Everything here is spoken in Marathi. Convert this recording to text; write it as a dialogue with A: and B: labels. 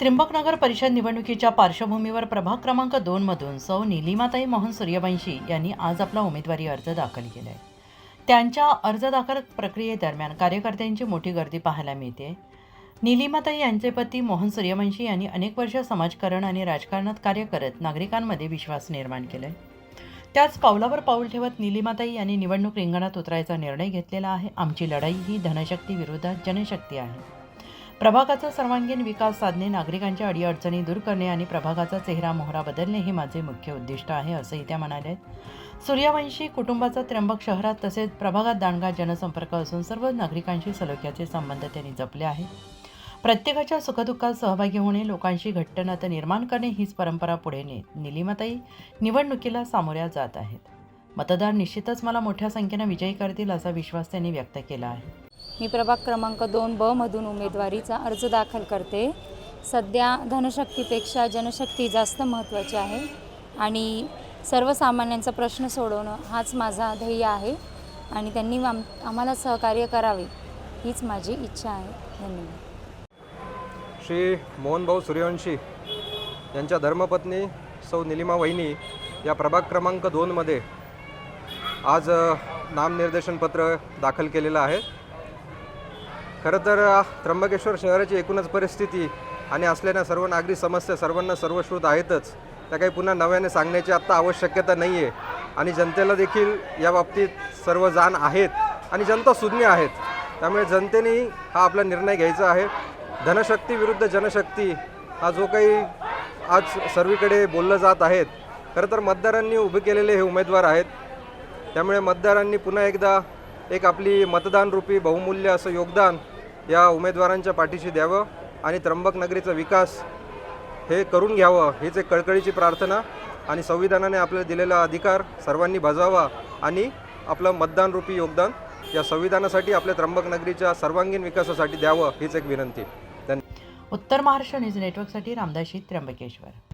A: त्र्यंबकनगर परिषद निवडणुकीच्या पार्श्वभूमीवर प्रभाग क्रमांक दोनमधून सौ निलिमाताई मोहन सूर्यवंशी यांनी आज आपला उमेदवारी अर्ज दाखल केला आहे त्यांच्या अर्ज दाखल प्रक्रियेदरम्यान कार्यकर्त्यांची मोठी गर्दी पाहायला मिळते. निलिमाताई यांचे पती मोहन सूर्यवंशी यांनी अनेक वर्ष समाजकारण आणि राजकारणात कार्य करत नागरिकांमध्ये विश्वास निर्माण केलाय. त्याच पावलावर पाऊल ठेवत निलिमाताई यांनी निवडणूक रिंगणात उतरायचा निर्णय घेतलेला आहे. आमची लढाई ही धनशक्ती विरोधात जनशक्ती आहे. प्रभागाचा सर्वांगीण विकास साधणे नागरिकांच्या अडीअडचणी दूर करणे आणि प्रभागाचा चेहरा मोहरा बदलणे हे माझे मुख्य उद्दिष्ट आहे असंही त्या म्हणाल्या. आहेत सूर्यवंशी कुटुंबाचा त्र्यंबक शहरात तसेच प्रभागात दांडगा जनसंपर्क असून सर्व नागरिकांशी सलोख्याचे संबंध त्यांनी जपले आहेत प्रत्येकाच्या सुखदुःखात सहभागी होणे लोकांशी घट्ट नातं निर्माण करणे हीच परंपरा पुढे ने निलिमाताई निवडणुकीला सामोऱ्या जात आहेत. मतदार निश्चितच मला मोठ्या संख्येनं विजयी करतील असा विश्वास त्यांनी व्यक्त केला आहे.
B: मी प्रभाग क्रमांक दोन ब मधून उमेदवारीचा अर्ज दाखल करते. सध्या धनशक्तीपेक्षा जनशक्ती जास्त महत्त्वाची आहे आणि सर्वसामान्यांचा प्रश्न सोडवणं हाच माझा ध्येय आहे आणि त्यांनी आम आम्हाला सहकार्य करावे हीच माझी इच्छा आहे. धन्यवाद.
C: श्री मोहनभाऊ सूर्यवंशी यांच्या धर्मपत्नी सौ निलिमा वहिनी या प्रभाग क्रमांक दोनमध्ये आज नामनिर्देशनपत्र दाखल केलेलं आहे. खरं तर त्र्यंबकेश्वर शहराची एकूणच परिस्थिती आणि असलेल्या सर्व नागरी समस्या सर्वांना सर्वश्रुत आहेतच. त्या काही पुन्हा नव्याने सांगण्याची आत्ता आवश्यकता नाही आहे आणि जनतेला देखील या बाबतीत सर्व जाण आहेत आणि जनता सुज्ञ आहेत. त्यामुळे जनतेने हा आपला निर्णय घ्यायचा आहे. धनशक्ती विरुद्ध जनशक्ती हा जो काही आज सर्वीकडे बोललं जात आहेत. खरं तर मतदारांनी उभे केलेले हे उमेदवार आहेत. त्यामुळे मतदारांनी पुन्हा एकदा एक आपली मतदानरूपी बहुमूल्य असं योगदान या उमेदवारांच्या पाठीशी द्यावं आणि त्र्यंबक नगरीचा विकास हे करून घ्यावं हीच एक कळकळीची प्रार्थना आणि संविधानाने आपल्याला दिलेला अधिकार सर्वांनी बजावा आणि आपलं मतदानरूपी योगदान या संविधानासाठी आपल्या त्र्यंबक नगरीच्या सर्वांगीण विकासासाठी द्यावं हीच एक विनंती.
A: उत्तर महाराष्ट्र न्यूज नेटवर्कसाठी रामदाशी त्र्यंबकेश्वर.